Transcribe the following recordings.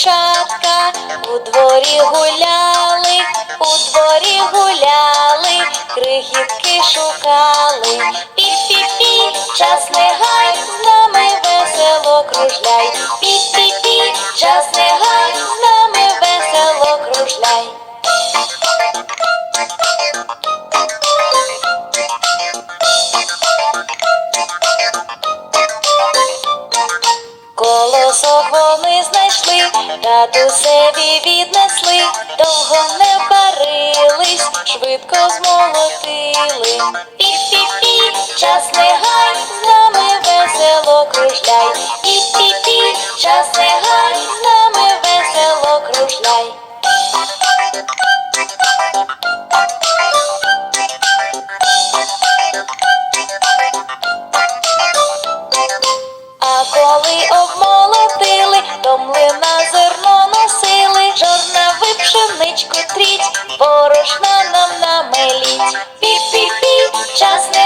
дівчатка у дворі гуляли, у дворі гуляли, крихітки шукали. Пі-пі-пі, час не гай, з нами весело кружляй. Пі-пі-пі, час не знайшли, себе віднесли, довго не парились, швидко змолотили. Пі-пі-пі, час не гай, з нами весело кружляй. Пі-пі-пі, час не гай, обмолотили, млина зерно носили, жорнави пшеничку тріть, борошна нам намеліть. Пі-пі-пі, час не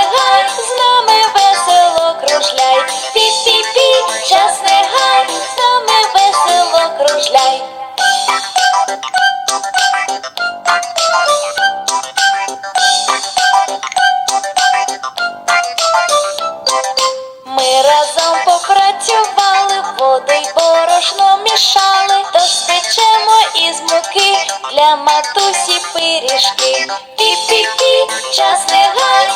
борошно мішали, то спечемо із муки для матусі пиріжки. Пі-пі-пі, час не гай,